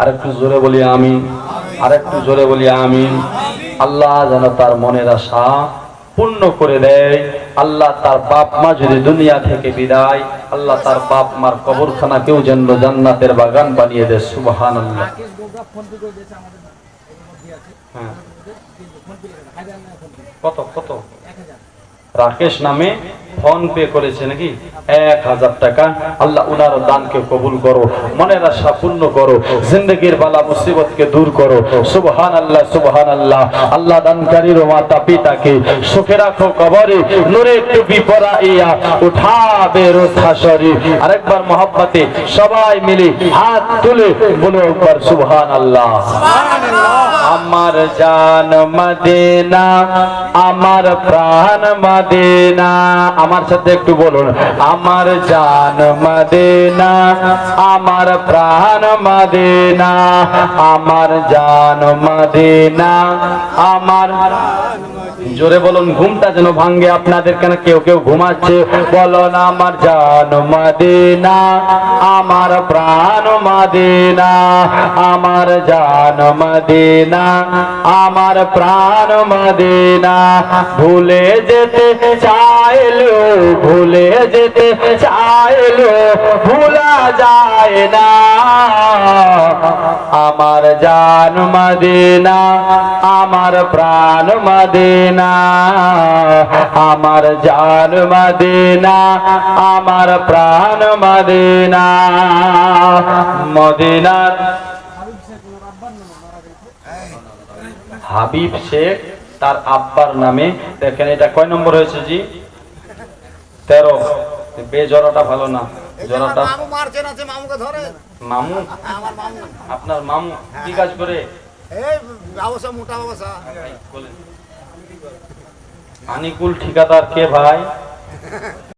আর একটু জোরে বলি আমি আর একটু জোরে বলি আমিন। আল্লাহ যেন তার মনের আশা পূর্ণ করে দেয়। আল্লাহ তার বাপ মা যদি দুনিয়া থেকে বিদায়, আল্লাহ তার বাপ মার কবরখানাকেও যেন জান্নাতের বাগান বানিয়ে দেয়। সুবহান হ্যাঁ। কত কত? রাকেশ নামে ফোন পে করেছে নাকি? এক হাজার টাকা। আল্লাহ উনার দানকে কবুল করো, মনের আশা পূর্ণ করো, জিন্দগির বালা মুসিবতকে দূর করো। সুবহান আল্লাহ সুবহান আল্লাহ আল্লাহ দানকারীর মাতা পিতাকে সুখে রাখো কবরে নূরে টুপি পরাইয়া উঠাবে রোজ হাসরে আরেকবার মহব্বতে সবাই মিলে হাত তুলে বলো একবার সুবহান আল্লাহ আমার জান মদিনা, আমার প্রাণ মদিনা আমার সাথে একটু বলুন। আমার জান মদিনা আমার প্রাণ মদিনা আমার জান মদিনা আমার জোরে বলুন, ঘুমটা যেন ভাঙ্গে। আপনাদের কেন কেউ কেউ ঘুমাচ্ছে? বলুন আমার জান মদিনা, আমার প্রাণ মদিনা, আমার জান মদিনা, আমার প্রাণ মদিনা। ভুলে যেতে চাইলো ভুলে যেতে চাইলো ভুলা যায় না। আমার জান মদিনা, আমার প্রাণ মদিনা, আমার জান মদিনা, আমার প্রাণ মদিনা। মদিনার হাবিব শেখ, তার আব্বার নামে, দেখেন এটা কয় নম্বর হয়েছে জি? তেরো। বে জড়াটা ভালো না। জড়াটা মামু মারছেন আছে মামুকে ধরে। মামু? আমার মামু। আপনার মামু কি কাজ করে? এই ব্যবসা মোটা ব্যবসা। আনিকুল ঠিকাদার কে ভাই?